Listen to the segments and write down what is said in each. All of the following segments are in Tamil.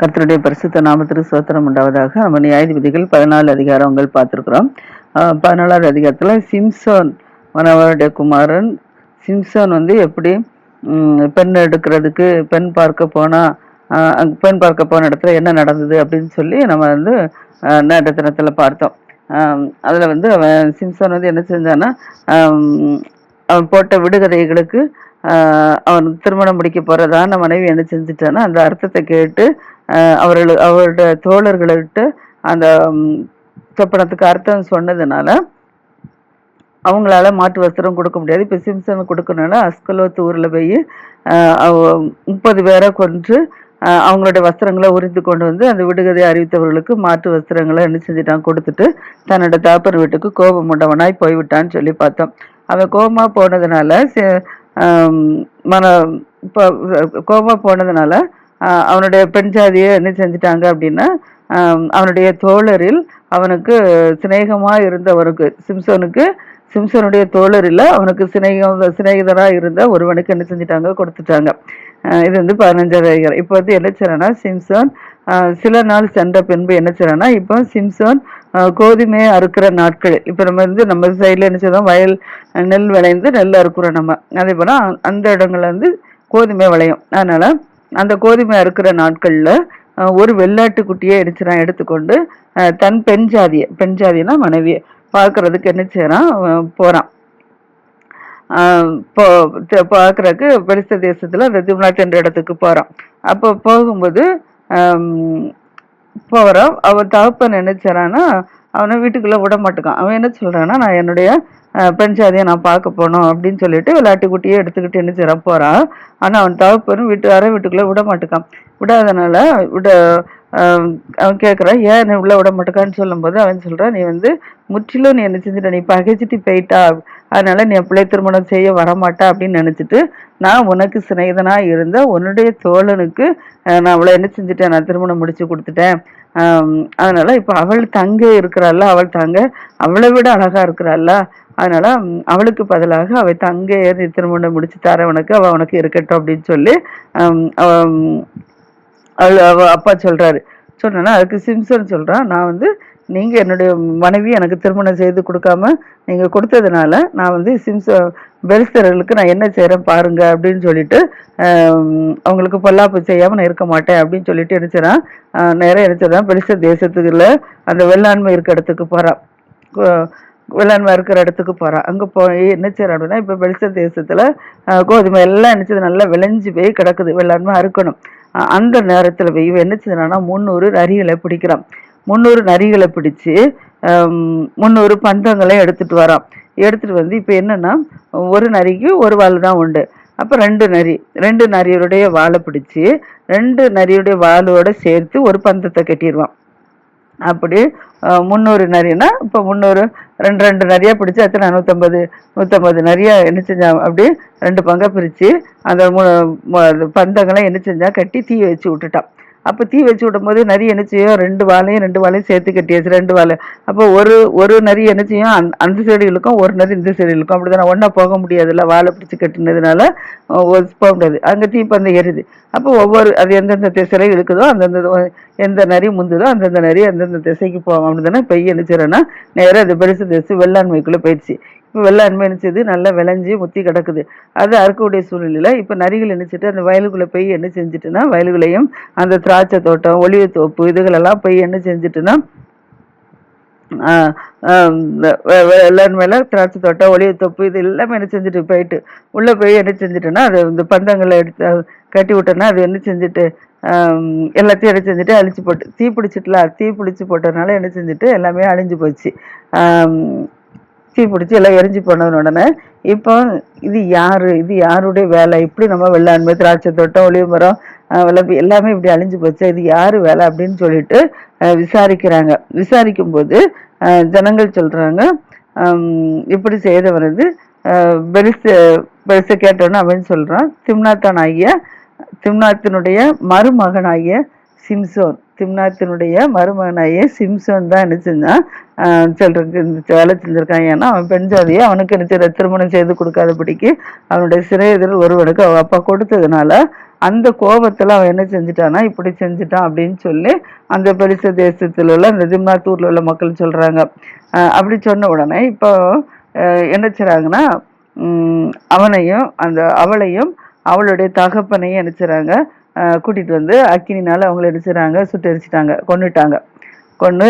கர்த்தருடைய பரிசுத்த நாமத்திற்கு சோத்திரம் உண்டாவதாக. நம்ம நியாயாதிபதிகள் பதினாலு அதிகாரங்கள் பார்த்துருக்குறோம். பதினாலாவது அதிகாரத்தில் சிம்சோன் மனவருடைய குமாரன். சிம்சோன் வந்து எப்படி பெண் எடுக்கிறதுக்கு பெண் பார்க்க போனால் பெண் பார்க்க போன இடத்துல என்ன நடந்தது அப்படின்னு சொல்லி நம்ம வந்து ஆஹ், நேற்று தினத்தில் பார்த்தோம். அதில் வந்து அவன் சிம்சோன் வந்து என்ன செஞ்சான்னா அவன் போட்ட விடுகதைகளுக்கு அவன் திருமணம் முடிக்க போகிறதான மனைவி என்ன செஞ்சுட்டான்னா அந்த அர்த்தத்தை கேட்டு அவர்கள் அவரோட தோழர்கள்கிட்ட அந்த சொப்பனத்துக்கு அர்த்தம் சொன்னதுனால அவங்களால மாட்டு வஸ்திரம் கொடுக்க முடியாது. இப்போ சிம்சன் கொடுக்கணும்னா அஸ்கலோத்து ஊரில் போய் முப்பது பேரை கொன்று அவங்களுடைய வஸ்திரங்களை உரித்து கொண்டு வந்து அந்த விடுகதை அறிவித்தவர்களுக்கு மாட்டு வஸ்திரங்களை என்ன செஞ்சுட்டான் கொடுத்துட்டு தன்னோட தாப்பர் வீட்டுக்கு கோபம் உண்டவனாய் போய்விட்டான்னு சொல்லி பார்த்தோம். அவன் கோபமா போனதுனால மன இப்போ கோபமா போனதுனால அவனுடைய பெண் ஜாதியை என்ன செஞ்சுட்டாங்க அப்படின்னா அவனுடைய தோழரில் அவனுக்கு சிநேகமாக இருந்தவருக்கு சிம்சோனுக்கு சிம்சனுடைய தோழரில் அவனுக்கு சிநேகம் சிநேகிதராக இருந்த ஒருவனுக்கு என்ன செஞ்சுட்டாங்க? கொடுத்துட்டாங்க. இது வந்து பதினஞ்சாவது அதிகாரம். இப்போ வந்து என்ன செய்யறனா சிம்சோன் சில நாள் சென்ற பின்பு என்ன செய்யறேன்னா இப்போ சிம்சோன் கோதுமையை அறுக்கிற நாட்கள். இப்போ நம்ம வந்து நம்ம சைடில் என்ன செய்யறோம் வயல் நெல் விளைந்து நெல் அறுக்கிறோம் நம்ம. அதே போல் அந்த இடங்கள்ல வந்து கோதுமை விளையும். அதனால் அந்த கோதுமை அறுக்கிற நாட்களில் ஒரு வெள்ளாட்டு குட்டியை எடுத்துறான் எடுத்துக்கொண்டு தன் பெண் ஜாதியை பெண் ஜாதினா மனைவியை பார்க்கறதுக்கு என்ன செய்யறான் போகிறான் போறான். ஆஹ் போ தேசத்தில் பார்க்கறதுக்கு தேசத்துல அந்த திம்னாத் என்ற இடத்துக்கு போறான். அப்போ போகும்போது ஆம், போறான். அவன் தகப்பன் என்ன அவனை வீட்டுக்குள்ளே விட மாட்டேக்கான். அவன் என்ன சொல்கிறான்னா நான் என்னுடைய ஆஹ், பெண் நான் பார்க்க போனோம் அப்படின்னு சொல்லிட்டு விளையாட்டு குட்டியே எடுத்துக்கிட்டு என்ன செய்ய போகிறான் ஆனால் அவன் தகப்பனும் வீட்டு வீட்டுக்குள்ளே விட மாட்டேக்கான். விடாதனால விட அவன் கேட்குறான் ஏன் என்னை உள்ள விட மாட்டேக்கான்னு சொல்லும்போது அவன் சொல்கிறான் நீ வந்து முற்றிலும் நீ என்ன செஞ்சிட்ட? நீ பகைச்சிட்டு போயிட்டா. அதனால நீ பிள்ளை திருமணம் செய்ய வரமாட்டா அப்படின்னு நினச்சிட்டு நான் உனக்கு சிநேகிதனாக இருந்த உன்னுடைய தோழனுக்கு நான் அவளை என்ன செஞ்சுட்டேன்? நான் திருமணம் முடிச்சு கொடுத்துட்டேன். அதனால இப்போ அவள் தங்க இருக்கிறாள் அவள் தங்க அவளை விட அழகா இருக்கிறாள் அதனால அவளுக்கு பதிலாக அவ தங்க ஏறி திருமணம் முடிச்சு தர உனக்கு அவ உனக்கு இருக்கட்டும் அப்படின்னு சொல்லி அவள் அவள் அவ அப்பா சொல்றாரு. சொன்னா அதுக்கு சிம்சன் சொல்றான். நான் வந்து நீங்கள் என்னுடைய மனைவி எனக்கு திருமணம் செய்து கொடுக்காம நீங்கள் கொடுத்ததுனால நான் வந்து சிம்ச பெலிஸ்தர்களுக்கு நான் என்ன செய்கிறேன் பாருங்க அப்படின்னு சொல்லிட்டு அவங்களுக்கு பொல்லாப்பு செய்யாமல் நான் இருக்க மாட்டேன் அப்படின்னு சொல்லிட்டு என்ன நேராக ஆஹ் நேரா பெலிஸ்தர் தேசத்துக்குள்ள அந்த வெள்ளாண்மை இருக்க இடத்துக்கு போகிறான் வேளாண்மை வெள்ளாண்மை இருக்கிற இடத்துக்கு போகிறான் அங்கே போய் என்ன செய்கிறான் அப்படின்னா இப்போ பெலிஸ்தர் தேசத்தில் கோதுமை எல்லாம் நினச்சது நல்லா விளைஞ்சு போய் கிடக்குது. வெள்ளாண்மை அறுக்கணும். அந்த நேரத்தில் போய் இவன் என்ன செய்யறான்னா முந்நூறு அரிகளை பிடிக்கிறான். முந்நூறு நரிகளை பிடிச்சு முந்நூறு பந்தங்களை எடுத்துகிட்டு வரான். எடுத்துகிட்டு வந்து இப்போ என்னென்னா ஒரு நரிக்கு ஒரு வால் தான் உண்டு. அப்போ ரெண்டு நரி ரெண்டு நரியுடைய வாழை பிடிச்சி ரெண்டு நரியுடைய வாளோட சேர்த்து ஒரு பந்தத்தை கட்டிடுவான் அப்படி முந்நூறு நரினா இப்போ முந்நூறு ரெண்டு ரெண்டு நரியாக பிடிச்சி அத்தனை நூற்றம்பது நூற்றம்பது நிறையா என்ன செஞ்சான் அப்படி ரெண்டு பங்கா பிரித்து அந்த மு அது பந்தங்களை என்ன செஞ்சால் கட்டி தீ வச்சு விட்டுட்டான். அப்போ தீ வச்சு விடும்போது நரி என்ன ரெண்டு வாழையும் ரெண்டு வாழையும் சேர்த்து கட்டியாச்சு ரெண்டு வாழை அப்போ ஒரு ஒரு நரி என்ன அந் அந்த அந்த சைடு இழுக்கும் ஒரு நரி இந்த சைடு இழுக்கும் அப்படி தானே ஒன்றா போக முடியாதுல்ல. வாழை பிடிச்சி கட்டினதுனால ஒரு போக முடியாது. அங்கே தீப்பந்தம் எரியுது அப்போ ஒவ்வொரு அது எந்தெந்த திசையில இழுக்குதோ அந்தந்த எந்த நரி முந்துதோ அந்தந்த நரி அந்தந்த திசைக்கு போகும் அப்படிதானே தானே பெய்ய செய்யறேன்னா நேராக அது பெருசு திசை வெள்ளாண்மைக்குள்ளே போயிடுச்சு. வெள்ளாண்மை நினைச்சது நல்லா விளைஞ்சி முத்தி கிடக்குது. அது அறுக்கக்கூடிய சூழ்நிலையில் இப்போ நரிகள் நினச்சிட்டு அந்த வயலுக்குள்ளே போய் என்ன செஞ்சுட்டுன்னா வயலுக்குள்ளேயும் அந்த திராட்சை தோட்டம் ஒளிவு தோப்பு இதுகளெல்லாம் போய் என்ன செஞ்சுட்டுன்னா ஆஹ் மேலே திராட்சை தோட்டம் ஒளிய தொப்பு இது எல்லாமே என்ன செஞ்சுட்டு போயிட்டு உள்ளே போய் என்ன செஞ்சுட்டுன்னா அது இந்த பந்தங்களை எடுத்து கட்டி விட்டோன்னா அது என்ன செஞ்சுட்டு எல்லாத்தையும் என்ன செஞ்சுட்டு அழிச்சு போட்டு தீ பிடிச்சிட்டுல தீ பிடிச்சி போட்டதுனால என்ன செஞ்சுட்டு எல்லாமே அழிஞ்சு போச்சு. தீ பிடிச்சி எல்லாம் எரிஞ்சு போனது உடனே இப்போ இது யாரு? இது யாருடைய வேலை? இப்படி நம்ம வெள்ளாண்மை திராட்சை தோட்டம் ஒளிவு மரம் ஆஹ் எல்லாமே இப்படி அழிஞ்சு போச்சு. இது யாரு வேலை அப்படின்னு சொல்லிட்டு விசாரிக்கிறாங்க. விசாரிக்கும் போது ஜனங்கள் சொல்றாங்க இப்படி செய்தவர் வந்து பெருசு பெருசு கேட்டோன்னு அப்படின்னு சொல்றான் திம்னாத்தான் ஆகிய திம்னாத்தினுடைய மருமகனாகிய சிம்சோன். திம்னாத்தினுடைய மருமகனாகிய சிம்சோன் தான் என்ன செஞ்சான் சொல்றதுக்கு இந்த வேலை செஞ்சிருக்கான் ஏன்னா அவன் பெண் ஜாதியை அவனுக்கு என்ன செய்யற திருமணம் செய்து கொடுக்காதபடிக்கு அவனுடைய சிறையதில் ஒருவனுக்கு அவன் அப்பா கொடுத்ததுனால அந்த கோபத்தில் அவன் என்ன செஞ்சுட்டான்னா இப்படி செஞ்சுட்டான் அப்படின்னு சொல்லி அந்த பெரிச தேசத்தில் உள்ள அந்த திம்னாத்தூரில் உள்ள மக்கள் சொல்கிறாங்க அப்படி சொன்ன உடனே இப்போ என்ன செய்கிறாங்கன்னா அவனையும் அந்த அவளையும் அவளுடைய தகப்பனையும் என்ன கூட்டிகிட்டு வந்து அக்கினினால் அவங்கள என்ன சுட்டரிச்சிட்டாங்க கொண்டுட்டாங்க கொண்டு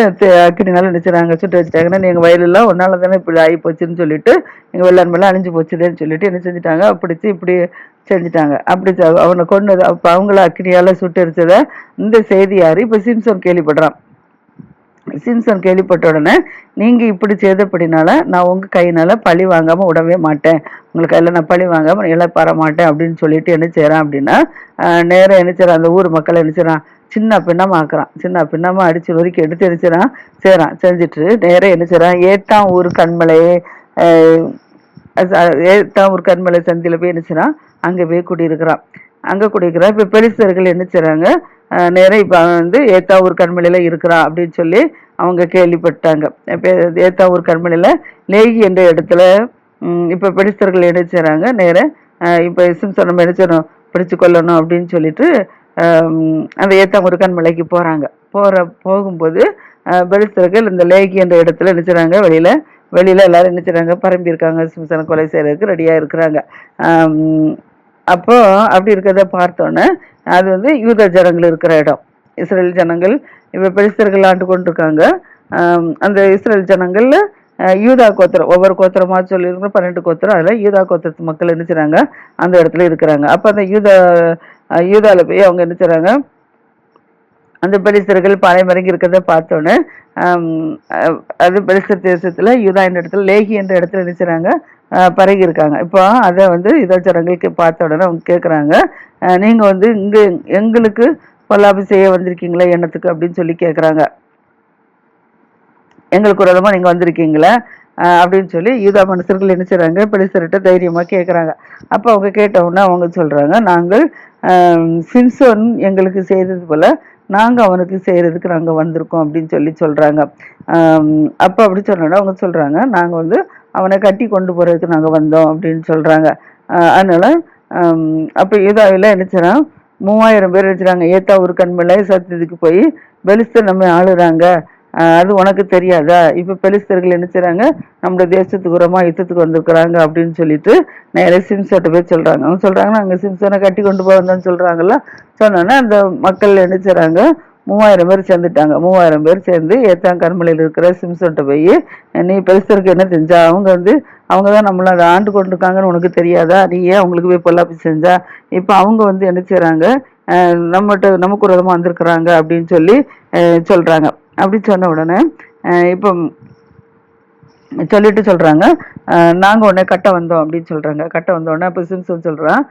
அக்கினினால நினைச்சாங்க சுட்டு வச்சுட்டாங்கன்னா எங்கள் வயலெல்லாம் ஒன்றால் தானே இப்படி ஆகி போச்சுன்னு சொல்லிட்டு எங்கள் வெள்ளாண்மைலாம் அழிஞ்சு போச்சுதேன்னு சொல்லிட்டு என்ன செஞ்சுட்டாங்க பிடிச்சி இப்படி செஞ்சுட்டாங்க. அப்படி செ- அவனை கொண்டு அப்போ அவங்கள அக்கினியால் சுட்டரிச்சதை இந்த செய்தி யார் இப்போ சிம்சன் கேள்விப்படுறான். சிம்சன் கேள்விப்பட்ட உடனே நீங்கள் இப்படி செய்தபடினால நான் உங்கள் கையினால் பழி வாங்காமல் விடவே மாட்டேன். உங்களுக்கு கையில் நான் பழி வாங்காமல் இழப்பார மாட்டேன் அப்படின்னு சொல்லிட்டு என்ன செய்கிறான் அப்படின்னா நேராக என்ன செய்கிறான் அந்த ஊர் மக்கள் என்ன செய்கிறான் சின்ன பின்னமாக ஆக்குறான். சின்ன பின்னமாக அடிச்சு ஒதுக்கி எடுத்து என்ன செய்கிறான் செஞ்சுட்டு நேராக என்ன செய்கிறான் ஏட்டான் ஊர் கண்மலையே ஆஹ் ஏட்டான் ஊர் கண்மலை சந்தியில் போய் என்ன செய்கிறான் அங்கே போய் குடியிருக்கிறான். அங்கே குடியிருக்கிறான் இப்போ பெரிசர்கள் என்ன செய்கிறாங்க நேராக இப்போ வந்து ஏத்தாவூர் கண்மலையில் இருக்கிறான் அப்படின்னு சொல்லி அவங்க கேள்விப்பட்டாங்க. இப்போ ஏத்தாவூர் கண்மலையில் லேகி என்ற இடத்துல இப்போ பெரிசர்கள் என்ன செய்கிறாங்க நேராக இப்போ இப்ப சிம்சனம் என்ன செய்யணும்? பிடிச்சு கொள்ளணும் அப்படின்னு சொல்லிட்டு அந்த ஏத்தாவூர் கண்மலைக்கு போகிறாங்க போகிற போகும்போது பெரிசர்கள் இந்த லேகி என்ற இடத்துல என்ன செய்கிறாங்க வெளியில் வெளியில் எல்லோரும் என்ன செய்கிறாங்க பரம்பி இருக்காங்க. சிம்சனை கொலை செய்கிறதுக்கு ரெடியாக இருக்கிறாங்க. அப்போது அப்போ அப்படி இருக்கிறத பார்த்தோன்னே அது வந்து யூத ஜனங்கள் இருக்கிற இடம். இஸ்ரேல் ஜனங்கள் இப்போ பெலிஸ்தர்கள் ஆண்டு கொண்டிருக்காங்க. அந்த இஸ்ரேல் ஜனங்கள்ல யூதா கோத்திரம் ஒவ்வொரு கோத்திரமாக சொல்லியிருக்கிற பன்னெண்டு கோத்திரம். அதில் யூதா கோத்திரத்து மக்கள் என்ன செய்கிறாங்க அந்த இடத்துல இருக்கிறாங்க. அப்போ அந்த யூதா யூதாவில் போய் அவங்க என்ன செய்கிறாங்க அந்த பெலிஸ்தர்கள் பாலைமறைக்கு இருக்கிறத பார்த்தோன்னே அது பெரிசர் தேசத்தில் யூதா என்ற இடத்துல லேகி என்ற இடத்துல நினைச்சாங்க பரகி இருக்காங்க இப்போ அதை வந்து இதழ்ச்சடங்களுக்கு பார்த்த உடனே அவங்க கேட்குறாங்க நீங்கள் வந்து இங்கே எங்களுக்கு பொல்லாப்பு செய்ய வந்திருக்கீங்களா எண்ணத்துக்கு அப்படின்னு சொல்லி கேட்குறாங்க எங்களுக்கு ஒரு விதமாக நீங்கள் வந்திருக்கீங்களா அப்படின்னு சொல்லி யூதா மனுஷர்கள் என்ன செய்கிறாங்க பெலிஸ்தர்கிட்ட தைரியமாக கேட்குறாங்க அப்போ அவங்க கேட்ட அவங்க சொல்கிறாங்க நாங்கள் சின்சோன் சிம்சோன் எங்களுக்கு செய்தது போல் நாங்கள் அவனுக்கு செய்கிறதுக்கு நாங்கள் வந்திருக்கோம் அப்படின்னு சொல்லி சொல்கிறாங்க அப்போ அப்படி சொன்னோன்னா அவங்க சொல்கிறாங்க நாங்கள் வந்து அவனை கட்டி கொண்டு போகிறதுக்கு நாங்கள் வந்தோம் அப்படின்னு சொல்கிறாங்க அதனால் அப்போ யூதாவில் அப்ப என்ன மூவாயிரம் பேர் வச்சுறாங்க ஏத்தா ஒரு கண்மலை சத்தியத்துக்கு போய் பெலிஸ்தர் நம்ம ஆளுறாங்க. அது உனக்கு தெரியாதா? இப்போ பெலிஸ்தர்கள் என்ன நம்மளோட தேசத்துக்கு உரமாக யுத்தத்துக்கு வந்திருக்கிறாங்க அப்படின்னு சொல்லிட்டு நேரே சிம்சோட்ட போய் சொல்கிறாங்க அவங்க சொல்கிறாங்கன்னா அங்கே சிம்சோனை கட்டி கொண்டு போக வந்தோம்னு சொல்கிறாங்கல்ல சொன்னோன்னே அந்த மக்கள் என்ன மூவாயிரம் பேர் சேர்ந்துட்டாங்க. மூவாயிரம் பேர் சேர்ந்து ஏத்தாங் கருமலையில் இருக்கிற சிம்சன்ட்ட போய் நீ பெருசருக்கு என்ன செஞ்சா? அவங்க வந்து அவங்க தான் நம்மள அதை ஆண்டு கொண்டிருக்காங்கன்னு உனக்கு தெரியாதா? நீ ஏன் அவங்களுக்கு போய் பொல்லாப்பி செஞ்சா? இப்போ அவங்க வந்து என்ன செய்கிறாங்க நம்மகிட்ட நமக்கு ஒரு விதமாக வந்திருக்கிறாங்க அப்படின்னு சொல்லி சொல்கிறாங்க அப்படி சொன்ன உடனே இப்போ சொல்லிட்டு சொல்கிறாங்க நாங்கள் உடனே கட்ட வந்தோம் அப்படின்னு சொல்கிறாங்க கட்ட வந்த உடனே சிம்சன் சொல்கிறான்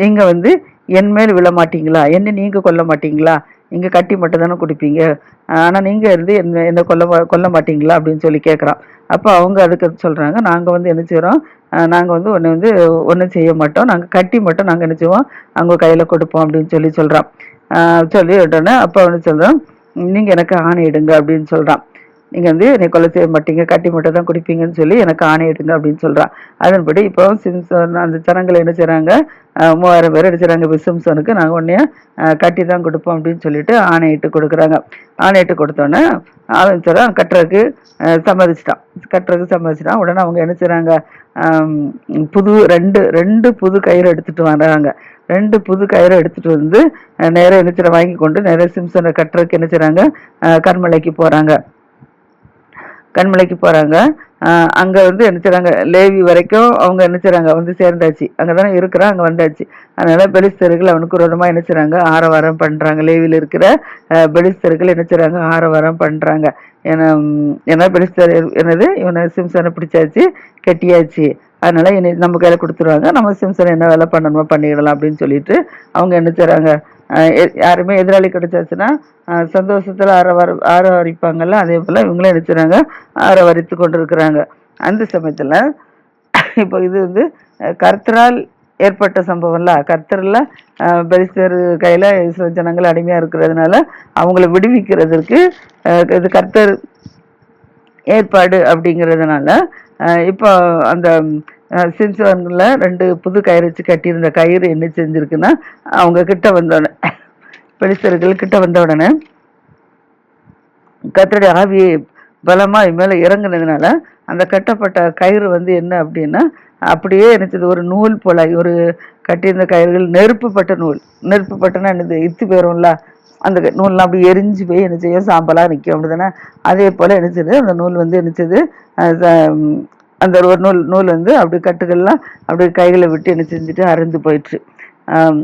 நீங்கள் வந்து என் மேல் விழ மாட்டீங்களா என்ன நீங்க கொல்ல மாட்டீங்களா? நீங்க கட்டி மட்டும் தானே குடிப்பீங்க. ஆனா நீங்க இருந்து என்ன என்ன கொல்ல கொல்ல மாட்டீங்களா? அப்படின்னு சொல்லி கேட்குறான். அப்ப அவங்க அதுக்கு சொல்றாங்க நாங்க வந்து என்ன செய்கிறோம் நாங்கள் நாங்க வந்து ஒன்று வந்து ஒண்ணும் செய்ய மாட்டோம். நாங்க கட்டி மட்டும் நாங்க என்ன செய்வோம்? அவங்க கையில கொடுப்போம் அப்படின்னு சொல்லி சொல்றான். சொல்லி உடனே அப்ப அவனு சொல்றான்? நீங்க எனக்கு ஆணையிடுங்க அப்படின்னு சொல்றான். நீங்கள் வந்து என்னை கொலை செய்ய மாட்டீங்க கட்டி மட்டும் தான் குடிப்பீங்கன்னு சொல்லி எனக்கு ஆணையிடுங்க அப்படின்னு சொல்கிறான் அதன்படி இப்போ சிம்சன் அந்த ஜனங்கள் என்ன செய்கிறாங்க மூவாயிரம் பேர் அடிச்சுறாங்க இப்போ சிம்சனுக்கு நாங்கள் உடனே கட்டி தான் கொடுப்போம் அப்படின்னு சொல்லிட்டு ஆணையிட்டு கொடுக்குறாங்க. ஆணையிட்டு கொடுத்தோன்னே அவன் சொல்கிறான் கட்டுறதுக்கு சம்மதிச்சிட்டான். கட்டுறதுக்கு சம்மதிச்சிட்டான். உடனே அவங்க என்ன செய்கிறாங்க புது ரெண்டு ரெண்டு புது கயிறு எடுத்துகிட்டு வர்றாங்க ரெண்டு புது கயிறை எடுத்துட்டு வந்து நேரம் என்ன செய்றாங்க, வாங்கி கொண்டு நேரம் சிம்சனை கட்டுறதுக்கு என்ன செய்கிறாங்க கர்மலைக்கு கண்மலைக்கு கண்மலைக்கு போகிறாங்க அங்கே வந்து என்ன செய்கிறாங்க லேவி வரைக்கும் அவங்க என்ன செய்கிறாங்க வந்து சேர்ந்தாச்சு. அங்கதானே இருக்கிறான் அங்கே வந்தாச்சு. அதனால் பெலிஸ்தர்கள் அவனுக்கு விரோதமா என்ன செய்றாங்க ஆரவாரம் பண்ணுறாங்க லேவியில் இருக்கிற பெலிஸ்தர்கள் என்ன செய்றாங்க ஆரவாரம் பண்ணுறாங்க ஏன்னா ஏன்னா பெலிஸ்தர் என்னது இவனை சிம்சனை பிடிச்சாச்சு கெட்டியாச்சு. அதனால் என்னை நம்ம கையில் கொடுத்துருவாங்க. நம்ம சிம்சன் என்ன வேலை பண்ணணுமோ பண்ணிடலாம் அப்படின்னு சொல்லிட்டு அவங்க என்ன செய்கிறாங்க யாருமே எதிராளி கிடைச்சாச்சுன்னா சந்தோஷத்தில் சந்தோஷத்துல ஆரவார ஆரவரிப்பாங்கல்ல அதே போல் இவங்களும் என்ன செய்றாங்க ஆரவரித்து கொண்டிருக்கிறாங்க. அந்த சமயத்தில் இப்போ இது வந்து கர்த்தரால் ஏற்பட்ட சம்பவம்ல கர்த்தரில் பெலிஸ்தர் கையில் இஸ்ரோ ஜனங்கள் அடிமையாக இருக்கிறதுனால அவங்கள விடுவிக்கிறதுக்கு இது கர்த்தர் ஏற்பாடு அப்படிங்கிறதுனால இப்போ அந்த சிம்சோன்ல ரெண்டு புது கயிறு வச்சு கட்டியிருந்த கயிறு என்ன செஞ்சிருக்குன்னா அவங்க கிட்ட வந்தோடனே பெலிசர்கள் கிட்ட வந்த உடனே கத்தருடைய ஆவியை பலமாக இது மேல இறங்குனதுனால அந்த கட்டப்பட்ட கயிறு வந்து என்ன அப்படின்னா அப்படியே என்னது ஒரு நூல் போல ஒரு கட்டியிருந்த கயிறுகள் நெருப்புப்பட்ட நூல். நெருப்புப்பட்டனா என்னது? இத்து போயிரும்ல அந்த க- நூல்லாம் அப்படி எரிஞ்சு போய் என்ன செய்யும் சாம்பலாக நிற்கும் அப்படிதானே. அதே போல் என்னச்சது அந்த நூல் வந்து என்னச்சது அந்த ஒரு நூல் நூல் வந்து அப்படி கட்டுகள்லாம் அப்படியே கைகளை விட்டு என்ன செஞ்சுட்டு அறுந்து போயிடுச்சு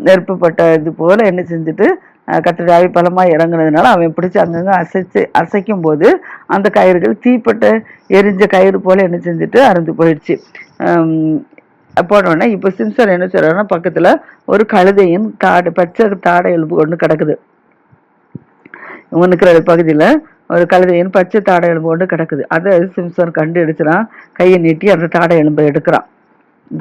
நெருப்புப்பட்ட இது போல் என்ன செஞ்சுட்டு கத்திரி ஆவி இறங்குனதுனால அவன் பிடிச்சி அங்கங்கே அசைச்சு அசைக்கும் போது அந்த கயிறுகள் தீப்பட்ட எரிஞ்ச கயிறு போல் என்ன செஞ்சுட்டு அறுந்து போயிடுச்சு போனோடனே இப்போ சிம்சர் என்ன சொல்றாருன்னா பக்கத்தில் ஒரு கழுதையும் தாடை பச்சை தாடை எலும்பு கொண்டு கிடக்குது. இவங்க நிற்கிற பகுதியில் ஒரு கழுதையின் பச்சை தாடை எலும்பு கொண்டு கிடக்குது. அதை சிம்சன் கண்டு அடிச்சுறான் கையை நீட்டி அந்த தாடை எலும்பை எடுக்கிறான்.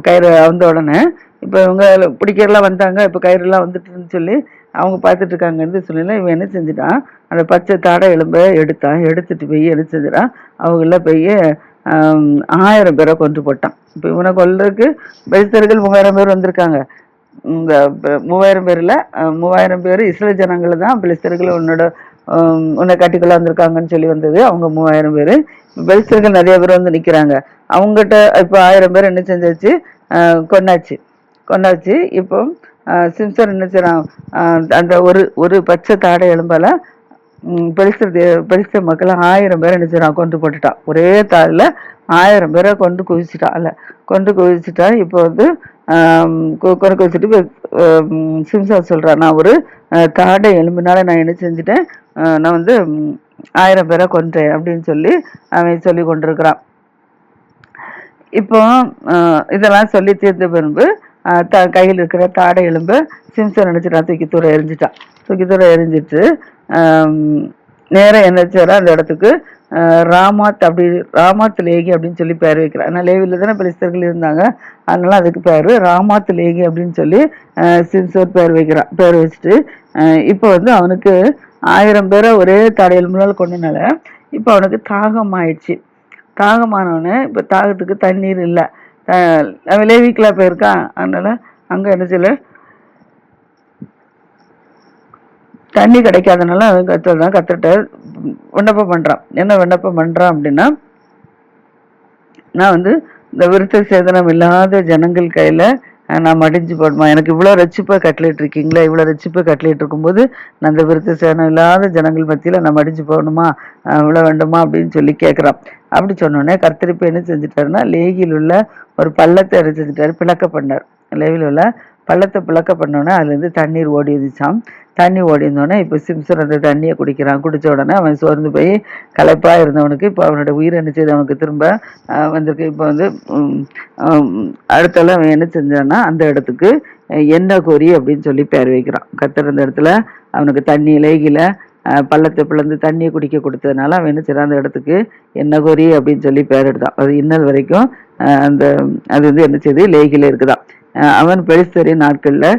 கயிறு வந்த உடனே இப்போ இவங்க பிடிக்கிறலாம் வந்தாங்க இப்போ கயிறுலாம் வந்துட்டுன்னு சொல்லி அவங்க பார்த்துட்டு இருக்காங்கன்னு சொல்லல இவன் என்ன செஞ்சுட்டான்? அந்த பச்சை தாடை எலும்பை எடுத்தான். எடுத்துட்டு போய் என்ன செஞ்சிடான் அவங்கள போய் ஆயிரம் பேரை கொண்டு போட்டான். இப்போ இவனை கொல்றதுக்கு பெலிஸ்தர்கள் மூவாயிரம் பேர் வந்திருக்காங்க. இந்த மூவாயிரம் பேரில் மூவாயிரம் பேர் இஸ்ரேல் ஜனங்கள் தான் பெலிஸ்தர்கள் உன்னோட உன்னை கட்டிக்குள்ள வந்திருக்காங்கன்னு சொல்லி வந்தது. அவங்க மூவாயிரம் பேர். பெலிஸ்தர்கள் நிறைய பேர் வந்து நிற்கிறாங்க அவங்ககிட்ட இப்போ ஆயிரம் பேர் என்ன செஞ்சாச்சு? கொண்டாச்சு கொண்டாச்சு இப்போ அஹ், சிம்சன் என்ன செய்கிறான் அந்த ஒரு ஒரு பச்சை தாடை எலும்பால ம், பெலிஸ்தர் பெலிஸ்தர் மக்களை ஆயிரம் பேரை என்ன செய்றான் கொண்டு போட்டுட்டான். ஒரே தாளில் ஆயிரம் பேரை கொண்டு குவிச்சிட்டான். அல்ல கொண்டு குவிச்சிட்டான் இப்போ வந்து கொண்டு குவிச்சிட்டு சிம்சா சொல்கிறான் நான் ஒரு தாடை எலும்பினால நான் என்ன செஞ்சுட்டேன்? நான் வந்து ஆயிரம் பேரை கொன்றேன் அப்படின்னு சொல்லி அவன் சொல்லி கொண்டிருக்கிறான். இப்போ இதெல்லாம் சொல்லி தீர்ந்த பின்பு த கையில் இருக்கிற தாடை எலும்பு சிம்சன் நினச்சிட்டான். தூக்கி தூர எரிஞ்சிட்டான் தூக்கி தூர எரிஞ்சிட்டு நேரம் என்ன அந்த இடத்துக்கு ராமாத் அப்படி ராமாத் லேகி அப்படின்னு சொல்லி பேர் வைக்கிறான் ஆனால் லேவியில் தானே பெலிஸ்தர்கள் இருந்தாங்க. அதனால அதுக்கு பேர் ராமாத் லேகி அப்படின்னு சொல்லி சிம்சோர் பேர் வைக்கிறான் பேர் வச்சுட்டு இப்போ வந்து அவனுக்கு ஆயிரம் பேரை ஒரே தடையில் முன்னால் கொண்டனால இப்போ அவனுக்கு தாகம் ஆயிடுச்சு தாகமானவனே இப்போ தாகத்துக்கு தண்ணீர் இல்லை. அவன் லேவிக்கெலாம் போயிருக்கான். அதனால அங்கே என்ன செய்யல? தண்ணி கிடைக்காதனால அவன் கத்துறான் கத்துட்ட விண்ணப்பம் பண்ணுறான் என்ன விண்ணப்பம் பண்ணுறான் அப்படின்னா நான் வந்து இந்த விருத்த சேதனம் இல்லாத ஜனங்கள் கையில் நான் மடிஞ்சு போடுமா? எனக்கு இவ்வளோ ரச்சிப்பாக கட்டிலிட்டு இருக்கீங்களா? இவ்வளோ ரச்சிப்பாக கட்டளிட்டு இருக்கும்போது நான் விருத்த சேனம் இல்லாத ஜனங்கள் மத்தியில் நான் மடிஞ்சு போகணுமா? இவ்வளோ வேண்டுமா? அப்படின்னு சொல்லி கேட்குறான் அப்படி சொன்னோடனே கர்த்தரிப்பு என்ன செஞ்சுட்டாருன்னா லேகியில் உள்ள ஒரு பள்ளத்தை என்ன செஞ்சுட்டாரு? பிளக்க பண்ணார். லேகியில் உள்ள பள்ளத்தை பிளக்க பண்ணோன்னே அதுலேருந்து தண்ணீர் ஓடி தண்ணி ஓடினோடனே இப்போ சிம்சன் அந்த தண்ணியை குடிக்கிறான். குடித்த உடனே அவன் சோர்ந்து போய் களைப்பாக இருந்தவனுக்கு இப்போ அவனோட உயிர் என்ன செய்து அவனுக்கு திரும்ப வந்திருக்கு. இப்போ வந்து உம், அடுத்தால அவன் என்ன செஞ்சான்னா அந்த இடத்துக்கு என்ன கோரி அப்படின்னு சொல்லி பேர் வைக்கிறான். கத்தர் அந்த இடத்துல அவனுக்கு தண்ணி லேகில பள்ளத்தை பிளந்து தண்ணியை குடிக்க கொடுத்ததுனால அவன் என்ன செய்யறான் அந்த இடத்துக்கு என்ன கோரி அப்படின்னு சொல்லி பேர் எடுத்தான். அது இன்னல் வரைக்கும் அந்த அது வந்து என்ன செய்யுது லேகில இருக்குதான். அவன் பெலிஸ்தரின் நாட்களில்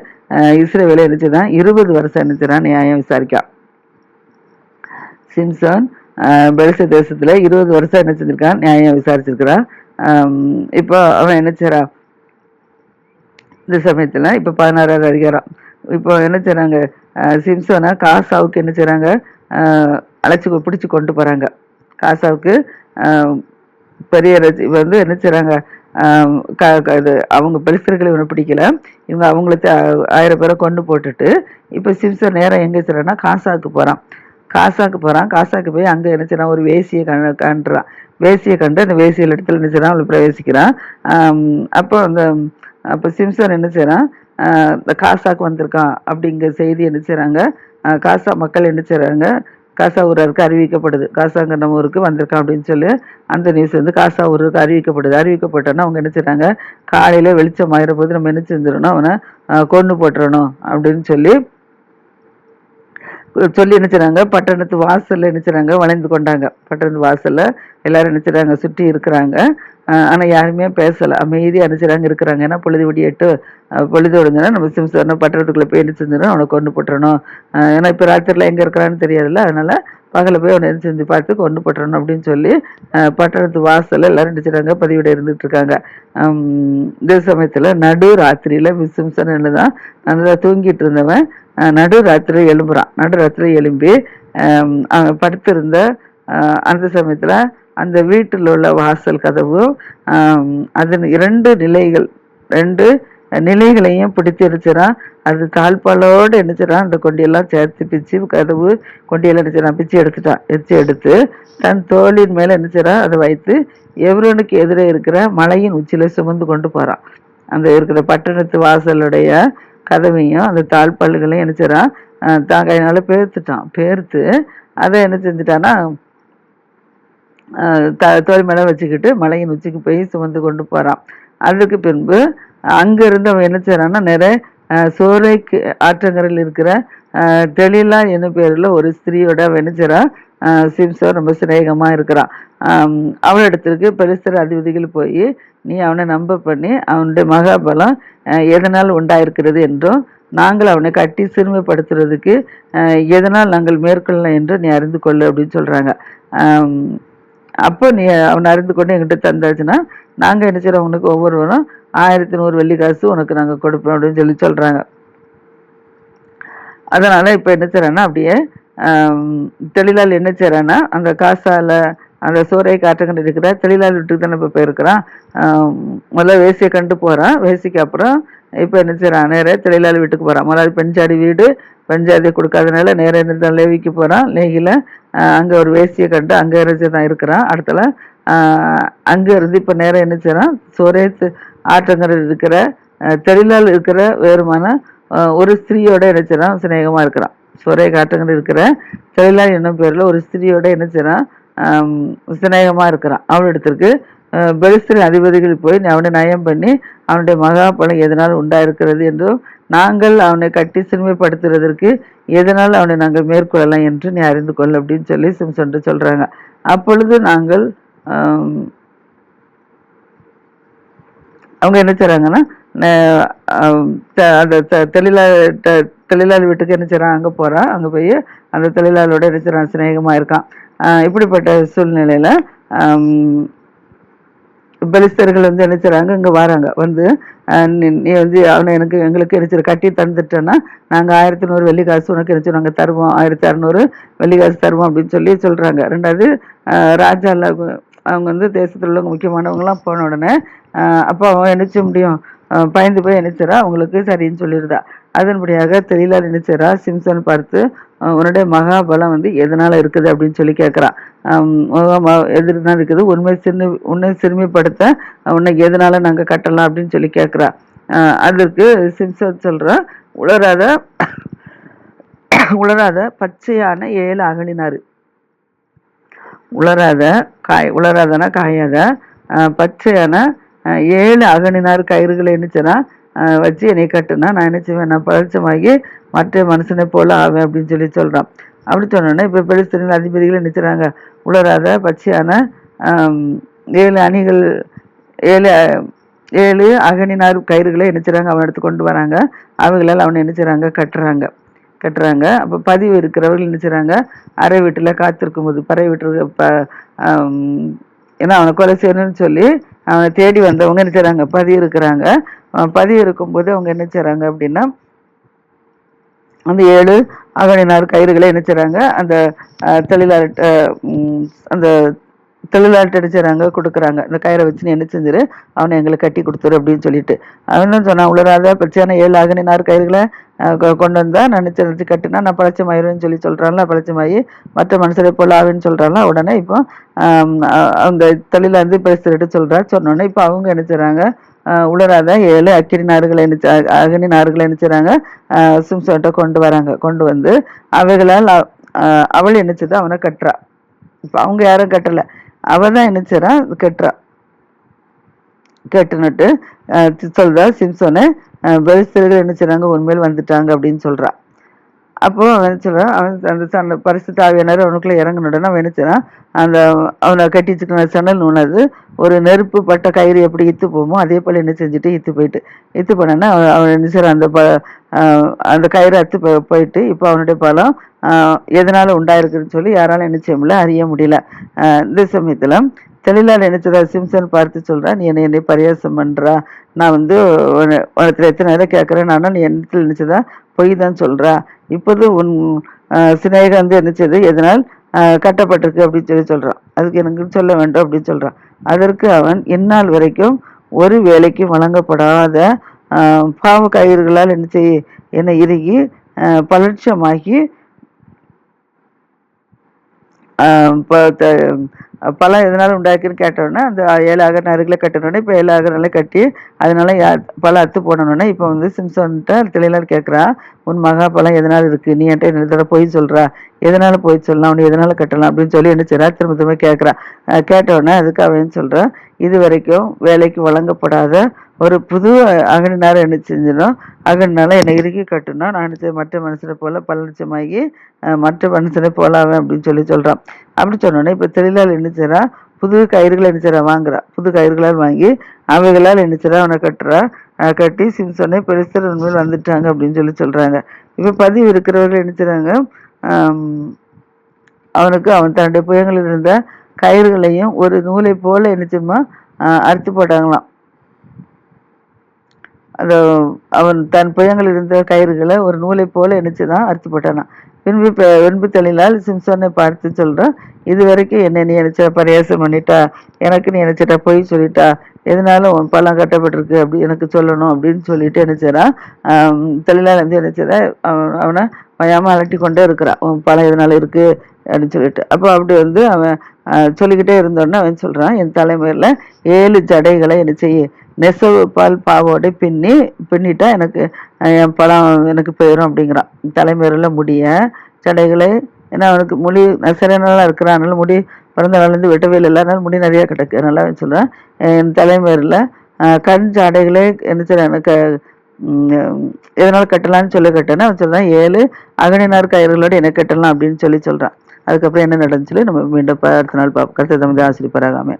இஸ்ரவேலை என்ன செய்தான் இருபது வருஷம் என்ன செய்றான் நியாயம் விசாரிக்கான் சிம்சன் அஹ், பெலிஸ்த தேசத்துல இருபது வருஷம் என்ன செஞ்சிருக்கான் நியாயம் விசாரிச்சிருக்கிறான் இப்போ அவன் என்ன செய்றான் இந்த சமயத்துல இப்ப பதினாறாவது அதிகாரம். இப்போ என்ன செய்றாங்க? சிம்சோனை காசாவுக்கு என்ன செய்றாங்க? அஹ், அழைச்சு பிடிச்சு கொண்டு போறாங்க. காசாவுக்கு பெரிய வந்து என்ன செய்றாங்க? இது அவங்க பெலிஸ்தர்களை இவனை பிடிக்கல. இவங்க அவங்கள ஆயிரம் பேரை கொண்டு போட்டுட்டு இப்போ சிம்சர் நேரம் எங்கே செய்றான்னா காசாக்கு போகிறான் காசாக்கு போகிறான் காசாக்கு போய் அங்கே என்ன ஒரு வேசியை கண் கண்டுறான் வேசியை கண்டு அந்த வேசியில் இடத்துல என்ன செய்றான் அவளை பிரவேசிக்கிறான். அப்போ அந்த அப்போ சிம்சன் என்ன செய்கிறான் இந்த காசாக்கு வந்திருக்கான் அப்படிங்கிற செய்தி என்ன செய்கிறாங்க காசா மக்கள் என்ன செய்கிறாங்க காசா ஊருக்கு அறிவிக்கப்படுது. காசாங்க நம்ம ஊருக்கு வந்திருக்கான் அப்படின்னு சொல்லி அந்த நியூஸ் வந்து காசா ஊருக்கு அறிவிக்கப்படுது. அறிவிக்கப்பட்டோன்னா அவங்க என்ன செய்கிறாங்க காலையில் வெளிச்சம் ஆகிற போது நம்ம என்ன செஞ்சிடணும்? அவனை கொண்டு போட்டுறணும் அப்படின்னு சொல்லி சொல்லி நினைச்சாங்க பட்டணத்து வாசலில் நினைச்சாங்க வளைந்து கொண்டாங்க. பட்டணத்து வாசலில் எல்லாரும் நினைச்சாங்க சுற்றி இருக்கிறாங்க. ஆனால் யாருமே பேசலை. அமைதியாக நினைச்சாங்க இருக்கிறாங்க. ஏன்னா பொழுது விடியட்டு. பொழுது விடுந்தோன்னா நம்ம சிம்சன பட்டணத்துக்குள்ள போய் என்ன செஞ்சிடணும்? அவனை கொண்டு போட்டுறணும். ஏன்னா இப்போ ராத்திரியில் எங்கே இருக்கிறான்னு தெரியாதுல்ல. அதனால் பகலில் போய் அவனை என்ன செஞ்சு பார்த்து கொண்டு போட்டுறணும் அப்படின்னு சொல்லி பட்டணத்து வாசலில் எல்லாரும் நினைச்சாங்க பதிவிட இருந்துகிட்டு இருக்காங்க. இந்த சமயத்தில் நடு ராத்திரியில சிம்சன் என்னதான் நல்லா தூங்கிட்டு இருந்தவன் நடு ராத்திரி எழும்புறான். நடு ராத்திரி எழும்பி படுத்திருந்த அந்த சமயத்தில் அந்த வீட்டில் உள்ள வாசல் கதவும் அதன் இரண்டு நிலைகள் ரெண்டு நிலைகளையும் பிடித்து எரிச்சிடான் அது தாழ்பாலோடு நினைச்சிடான் அந்த கொண்டியெல்லாம் சேர்த்து பிச்சு கதவு கொண்டியெல்லாம் நினைச்சிடான் பிச்சு எடுத்துட்டான். எச்சு எடுத்து தன் தோளின் மேலே நினைச்சிடான் அதை வைத்து எவரனுக்கு எதிரே இருக்கிற மலையின் உச்சியில் சுமந்து கொண்டு போகிறான் அந்த இருக்கிற பட்டணத்து வாசலுடைய கதவையும் அந்த தாழ்பால்களையும் என்ன செய்றான் அஹ் தான் கையினால பேர்த்துட்டான். பேர்த்து அதை என்ன செஞ்சுட்டான்னா அஹ் த- தோல் மேல வச்சுக்கிட்டு மலையின் உச்சிக்கு போய் சுமந்து கொண்டு போறான். அதுக்கு பின்பு அங்கேருந்து அவன் என்ன செய்றான்னா நிறைய அஹ், சோலைக்கு ஆற்றங்கரையில் இருக்கிற அஹ், தெளிலா என்ன பேரில் ஒரு ஸ்திரீயோட வெனிச்சரா சிம்சோ ரொம்ப சிநேகமாக இருக்கிறான் ஆம், அவளிடத்திற்கு பெலிஸ்தர் அதிபதிகள் போய் நீ அவனை நம்ப பண்ணி அவனுடைய மகாபலம் எதனால் உண்டாயிருக்கிறது என்றும் நாங்கள் அவனை கட்டி சிறுமைப்படுத்துறதுக்கு எதனால் நாங்கள் மேற்கொள்ளலாம் என்று நீ அறிந்து கொள்ளு அப்படின்னு சொல்கிறாங்க அப்போ நீ அவனை அறிந்து கொண்டு எங்கிட்ட தந்தாச்சுன்னா நாங்கள் என்ன செய்கிறோம் உனக்கு ஒவ்வொருவரும் ஆயிரத்தி நூறு வெள்ளி காசு உனக்கு நாங்கள் கொடுப்போம் அப்படின்னு சொல்லி சொல்கிறாங்க அதனால் இப்போ என்ன செய்கிறேன்னா அப்படியே தொழிலாளி தெளிலால் என்ன செய்கிறான்னா அந்த காசால அந்த சோறை காட்டுக்கிட்டு இருக்கிற தொழிலாளி வீட்டுக்கு தானே இப்போ போயிருக்கிறான். முதல்ல வேசியை கண்டு போகிறான் வேசிக்கு அப்புறம் இப்போ என்ன செய்கிறான் நேராக தொழிலாளி வீட்டுக்கு போகிறான் முதல்ல பெஞ்சாடி வீடு பெஞ்சாதி கொடுக்காதனால நேராக இருந்து லேவிக்கு போகிறான் லேகியில் அங்கே ஒரு வேசியை கண்டு அங்கே இருந்து தான் இருக்கிறான். அடுத்தல அங்கே இருந்து இப்போ நேரம் என்ன செய்கிறான் சோரே ஆற்றங்கரை இருக்கிற தொழிலாளி தெளிலால் இருக்கிற வேறுமான ஒரு ஸ்திரீயோட என்ன செய்கிறான் சிநேகமாக இருக்கிறான். சோரை இருக்கிற தெளிலால் என்னும் பேரில் ஒரு ஸ்திரியோட என்ன செய்கிறான் சிநேகமாக இருக்கிறான் அவளிடத்திற்கு இடத்திற்கு பெலிஸ்தரின் அதிபதிகள் போய் அவனை நயம் பண்ணி அவனுடைய மகா பலம் எதனால் உண்டாயிருக்கிறது என்றும் நாங்கள் அவனை கட்டி சிறுமைப்படுத்துறதற்கு எதனால் அவனை நாங்கள் மேற்கொள்ளலாம் என்று நீ அறிந்து கொள் அப்படின்னு சொல்லி சிம்சன் சொல்கிறாங்க அப்பொழுது நாங்கள் அவங்க என்ன செய்கிறாங்கன்னா அந்த த- தொழிலாளி வீட்டுக்கு என்ன செய்றான்? அங்கே போகிறான் அங்கே போய் அந்த தொழிலாளியோட என்ன சிநேகமாக இருக்கான். இப்படிப்பட்ட சூழ்நிலையில் ஆம், பெலிஸ்தர்கள் வந்து என்ன செய்கிறாங்க இங்கே வராங்க. வந்து நீ வந்து அவனை எனக்கு எங்களுக்கு என்ன கட்டி தந்துட்டேன்னா நாங்கள் ஆயிரத்தி நூறு வெள்ளி காசு உனக்கு என்ன நாங்கள் தருவோம். ஆயிரத்தி அறநூறு வெள்ளி காசு தருவோம் அப்படின்னு சொல்லி சொல்கிறாங்க ரெண்டாவது ராஜாவில் ராஜா அவங்க வந்து தேசத்தில் உள்ளவங்க முக்கியமானவங்களாம் போன உடனே அப்போ அவன் என்ன செய்ய முடியும்? பயந்து போய் நினைச்சரா அவங்களுக்கு சரின்னு சொல்லிடுதா அதன்படியாக தெளிலால் நினைச்சரா சிம்சன் பார்த்து உன்னுடைய மகாபலம் வந்து எதனால இருக்குது? அப்படின்னு சொல்லி கேட்குறான் எதிர்னா இருக்குது? உண்மை சிறுமி உன்னை சிறுமிப்படுத்த உன்னை எதனால நாங்கள் கட்டலாம் அப்படின்னு சொல்லி கேட்குறா அதற்கு சிம்சன் சொல்றான் உளராத உளராத பச்சையான ஏழு அகலினார். உலராத காய் உலராதனா காயாத பச்சையான ஏழு அகனினார் கயிறுகளை என்னச்சுன்னா வச்சு என்னை கட்டுனா நான் என்ன செய்வேன்? நான் பழச்சமாகி மற்ற மனுஷனை போல ஆவேன் அப்படின்னு சொல்லி சொல்கிறான் அப்படி சொன்னோன்னே இப்போ பெலிஸ்தீன் அதிபதிகள் நினைச்சுறாங்க உலராத பச்சையான ஏழு அணிகள் ஏழு ஏழு அகனினார் கயிறுகளை நினைச்சுறாங்க அவன் எடுத்து கொண்டு வராங்க. அவங்களால் அவனை நினைச்சுறாங்க கட்டுறாங்க. கட்டுறாங்க. அப்போ பதிவு இருக்கிறவர்கள் நினைச்சுறாங்க அறை வீட்டில் காத்திருக்கும் போது பறை வீட்டு ஏன்னா அவனை கொலை செய்யணும்னு சொல்லி அவங்க தேடி வந்தவங்க என்ன செய்றாங்க? பதிவு இருக்கிறாங்க. பதிவு இருக்கும்போது அவங்க என்ன செய்றாங்க அப்படின்னா அந்த ஏழு அகழினார் கயிறுகளை என்ன செய்றாங்க? அந்த தொழிலாளர்கிட்ட அந்த தொழிலாளர்கிட்ட என்ன செய்றாங்க? கொடுக்குறாங்க. இந்த கயிறை வச்சு நீ என்ன செஞ்சிரு? அவனை எங்களுக்கு கட்டி கொடுத்துரு அப்படின்னு சொல்லிட்டு. அவன் என்ன சொன்னான்? உளராத பிரச்சனை. ஏழு அகழினார் கயிறுகளை கொண்டு வந்தால் நினச்ச நினச்சி கட்டினா நான் பழச்சமாயிருவேன்னு சொல்லி சொல்கிறாங்களா பழச்சமாயி மற்ற மனுஷரை போல் ஆவேன்னு சொல்கிறாங்களா உடனே இப்போ அந்த தலையிலேருந்து பேசுறது சொல்கிறா சொன்னோன்னே இப்போ அவங்க என்ன செய்கிறாங்க உலராத ஏழு அக்கினி நாறுகளை என்ன அகனி அக்னி நாறுகளை என்ன செய்றாங்க? கொண்டு வராங்க. கொண்டு வந்து அவைகளால் அவள் என்ன அவனை கட்டுறா. இப்போ அவங்க யாரும் கட்டலை. அவள் தான் என்ன கட்டுறா. கட்டுனுட்டு சொல்கிறா சிம்சோனு. பெலிஸ்தர்கள் என்ன செய்கிறாங்க உண்மையில் வந்துட்டாங்க அப்படின்னு சொல்கிறா அப்போ அவன் சொல்கிறான் அவன் அந்த சன பரிசு தாவியனர் அவனுக்குள்ளே இறங்கினுடனே அவன் என்ன செய்கிறான் அந்த அவனை கட்டி வச்சுக்கிற சணல் நூனது ஒரு நெருப்பு பட்ட கயிறு எப்படி இத்து போமோ அதே போல் என்ன செஞ்சுட்டு இத்து போயிட்டு. இத்து போனோன்னா அவன் அவன் என்ன செய்கிறான் அந்த ப அந்த கயிறு அத்து போயிட்டு இப்போ அவனுடைய பலம் எதனால் உண்டாயிருக்குன்னு சொல்லி யாராலும் என்ன செய்ய முடியல அறிய முடியல. இந்த சமயத்தில் தெளிலால் நினைச்சதா சிம்சன் பார்த்து சொல்கிறா நீ என்னை என்னை பரியாசம் பண்ணுறா நான் வந்து உனத்தில் எத்தனை நேரம் கேட்குறேன். நானும் நீ என்னத்தில் நினைச்சதா பொய் தான் சொல்கிறா இப்போது உன் சிநேகம் வந்து என்னச்சது எதனால் கட்டப்பட்டிருக்கு அப்படின்னு சொல்லி சொல்கிறான் அதுக்கு எனக்கு சொல்ல வேண்டும் அப்படின்னு சொல்கிறான் அதற்கு அவன் இந்நாள் வரைக்கும் ஒரு வேலைக்கு வழங்கப்படாத பாவ காய்கறிகளால் என்ன செய்ய என்னை இறுகி பலட்சமாகி இப்போ பழம் எதனால உண்டாக்குன்னு கேட்டோன்னே அந்த ஏழு அகநறுகளை கட்டினோடனே இப்போ ஏழு அகநிலை கட்டி அதனால பழம் அத்து போனோடனே இப்போ வந்து சிம்சன்ட்ட தெளிலார் கேட்குறா உன் மகா பழம் எதனால இருக்கு? நீ என்கிட்ட என்னத்தோட பொய் சொல்றா. எதனால போய் சொல்லலாம் அவனை எதனால கட்டலாம்? அப்படின்னு சொல்லி என்ன செய்கிறா திரும்ப திரும்ப கேட்குறா கேட்டோடனே அதுக்கு அவன் சொல்கிறான் இது வரைக்கும் வேலைக்கு வழங்கப்படாத ஒரு புது அகனினார என்ன செஞ்சிடும் அகனினால என்னை இறுக்கி கட்டுனா நான் மற்ற மனுஷனை போல பல மற்ற மனுஷனை போலாவேன் அப்படின்னு சொல்லி சொல்கிறான் அப்படி சொன்னோடனே இப்போ தொழிலாளர் என்ன செய்றா? புது கயிறுகளை என்ன செய்றா? வாங்குறா. புது கயிறுகளால் வாங்கி அவைகளால் என்ன அவனை கட்டுறா. கட்டி சிம்சோனே பெருசர் உண்மையில் வந்துட்டாங்க அப்படின்னு சொல்லி சொல்கிறாங்க இப்போ பதிவு இருக்கிறவர்கள் என்ன செய்கிறாங்க அவனுக்கு அவன் தன்னுடைய புயங்களில் இருந்த கயிறுகளையும் ஒரு நூலை போல என்ன செய்யுமா? அறுத்து போட்டாங்களாம். அந்த அவன் தன் புயங்கள் இருந்த கயிறுகளை ஒரு நூலை போல இணைச்சுதான் அறுத்து போட்டானான் பின்பு வெண்பு தெளிலால் சிம்சோனை பார்த்து சொல்கிறான் இது வரைக்கும் என்ன நீ நினச்சா பரியாசம் பண்ணிட்டா எனக்கு நீ நினைச்சிட்டா பொய் சொல்லிட்டா எதனால உன் பழம் கட்டப்பட்டிருக்கு அப்படி எனக்கு சொல்லணும் அப்படின்னு சொல்லிட்டு நினைச்சான் தெளிலால் வந்து நினைச்சதா அவன் அவனை பயாம அலட்டி கொண்டே இருக்கிறான். உன் பழம் எதனால இருக்கு? அப்படின்னு சொல்லிட்டு. அப்போ அப்படி வந்து அவன் சொல்லிக்கிட்டே இருந்தோடனே அவன் சொல்கிறான் என் தலைமுறையில் ஏழு ஜடைகளை என்ன செய்ய நெசவு பால் பாவோட பின்னி பின்னிட்டா எனக்கு என் பழம் எனக்கு போயிடும் அப்படிங்கிறான். தலைமையில முடிய சடைகளை ஏன்னா அவனுக்கு முடி சிறனால இருக்கிறான். அதனால முடி பிறந்த நாள்லேருந்து வெட்டவே இல்லை. அதனால முடி நிறையா கிடக்கு. அதனால சொல்கிறேன் என் தலைமையில கண் சடைகளை என்ன சொல்ல எனக்கு எதனால் கட்டலான்னு கட்டலாம்னு சொல்லி கட்டேன்னா அவன் சொல்கிறான் ஏழு அகனினார் கயிறுகளோடு என்ன கட்டலாம் அப்படின்னு சொல்லி சொல்கிறான் அதுக்கப்புறம் என்ன நடந்துச்சு நம்ம மீண்டும் அடுத்த நாள் பார்ப்போம். கருத்து தமிழ் ஆசிரியப்பராகாமே